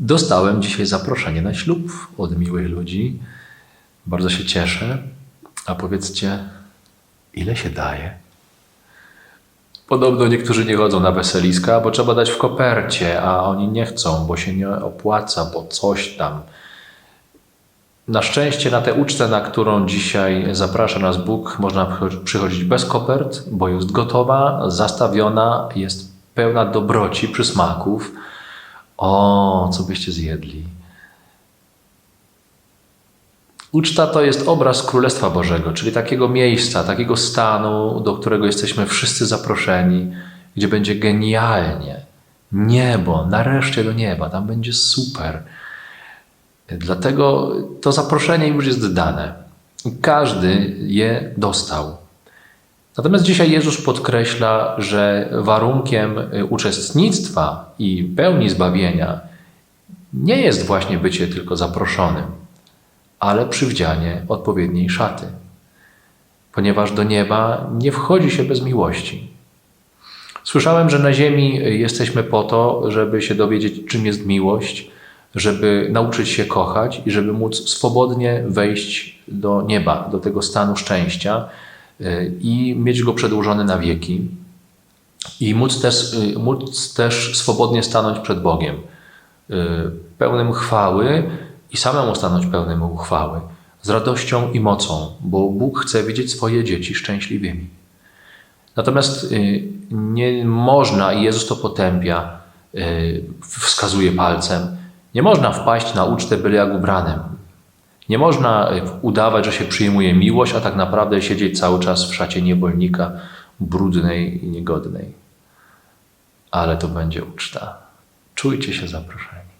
Dostałem dzisiaj zaproszenie na ślub od miłych ludzi. Bardzo się cieszę. A powiedzcie, ile się daje? Podobno niektórzy nie chodzą na weseliska, bo trzeba dać w kopercie, a oni nie chcą, bo się nie opłaca, bo coś tam. Na szczęście na tę ucztę, na którą dzisiaj zaprasza nas Bóg, można przycho- przychodzić bez kopert, bo jest gotowa, zastawiona, jest pełna dobroci, przysmaków. O, co byście zjedli? Uczta to jest obraz Królestwa Bożego, czyli takiego miejsca, takiego stanu, do którego jesteśmy wszyscy zaproszeni, gdzie będzie genialnie. Niebo, nareszcie do nieba, tam będzie super. Dlatego to zaproszenie już jest dane. Każdy je dostał. Natomiast dzisiaj Jezus podkreśla, że warunkiem y, uczestnictwa i pełni zbawienia nie jest właśnie bycie tylko zaproszonym, ale przywdzianie odpowiedniej szaty. Ponieważ do nieba nie wchodzi się bez miłości. Słyszałem, że na ziemi jesteśmy po to, żeby się dowiedzieć, czym jest miłość, żeby nauczyć się kochać i żeby móc swobodnie wejść do nieba, do tego stanu szczęścia y, i mieć go przedłużony na wieki. I móc też, y, móc też swobodnie stanąć przed Bogiem, y, pełnym chwały i samemu stanąć pełnym uchwały, z radością i mocą, bo Bóg chce widzieć swoje dzieci szczęśliwymi. Natomiast y, nie można, i Jezus to potępia, wskazuje palcem, nie można wpaść na ucztę byle jak ubranym. Nie można udawać, że się przyjmuje miłość, a tak naprawdę siedzieć cały czas w szacie niewolnika, brudnej i niegodnej. Ale to będzie uczta. Czujcie się zaproszeni.